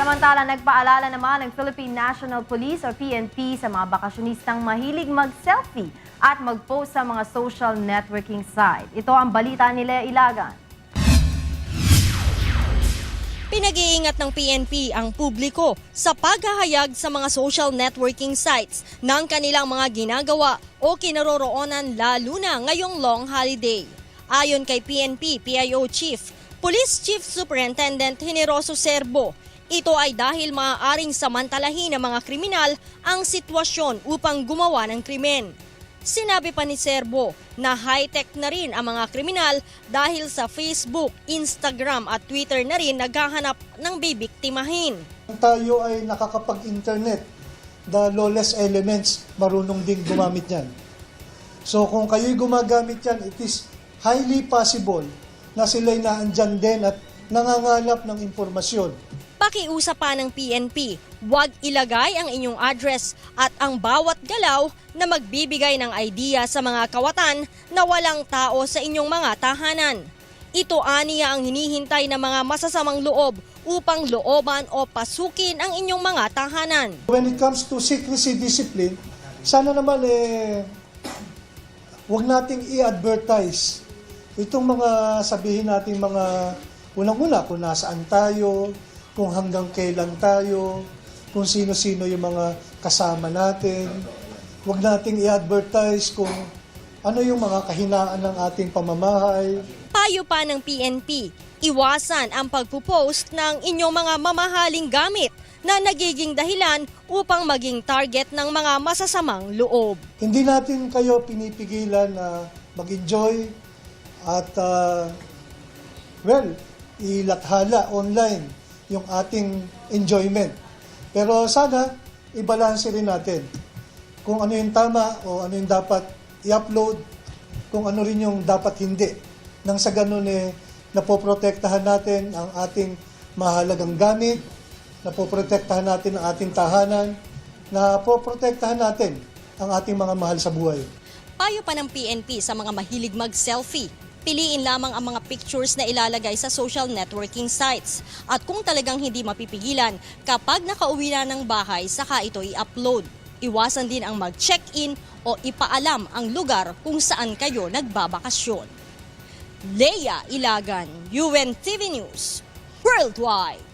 Samantala, nagpaalala naman ng Philippine National Police o PNP sa mga bakasyonistang mahilig mag-selfie at mag-post sa mga social networking site. Ito ang balita ni Lea Ilagan. Pinag-iingat ng PNP ang publiko sa paghahayag sa mga social networking sites ng kanilang mga ginagawa o kinaroroonan lalo na ngayong long holiday. Ayon kay PNP PIO Chief, Police Chief Superintendent Generoso Serbo, ito ay dahil maaaring samantalahin ng mga kriminal ang sitwasyon upang gumawa ng krimen. Sinabi pa ni Serbo na high-tech na rin ang mga kriminal dahil sa Facebook, Instagram at Twitter na rin naghahanap ng bibiktimahin. tayo ay nakakapag-internet, the lawless elements marunong ding gumamit yan. So kung kayo'y gumagamit yan, it is highly possible na sila'y naandyan din at nangangalap ng impormasyon. Pakiusap pa ng PNP, huwag ilagay ang inyong address at ang bawat galaw na magbibigay ng idea sa mga kawatan na walang tao sa inyong mga tahanan. Ito aniya ang hinihintay ng mga masasamang loob upang looban o pasukin ang inyong mga tahanan. When it comes to secrecy discipline, sana naman eh, huwag nating i-advertise itong mga sabihin natin mga unang-una kung nasaan tayo, kung hanggang kailan tayo, kung sino-sino yung mga kasama natin. Huwag nating i-advertise kung ano yung mga kahinaan ng ating pamamahay. Payo pa ng PNP, iwasan ang pagpupost ng inyong mga mamahaling gamit na nagiging dahilan upang maging target ng mga masasamang loob. Hindi natin kayo pinipigilan na mag-enjoy at uh, well, ilathala online yung ating enjoyment. Pero sana ibalanse rin natin kung ano yung tama o ano yung dapat i-upload, kung ano rin yung dapat hindi. Nang sa ganun eh, napoprotektahan natin ang ating mahalagang gamit, napoprotektahan natin ang ating tahanan, napoprotektahan natin ang ating mga mahal sa buhay. Payo pa ng PNP sa mga mahilig mag-selfie. Piliin lamang ang mga pictures na ilalagay sa social networking sites. At kung talagang hindi mapipigilan, kapag nakauwi na ng bahay, saka ito i-upload. Iwasan din ang mag-check-in o ipaalam ang lugar kung saan kayo nagbabakasyon. Leia Ilagan, UNTV News, Worldwide.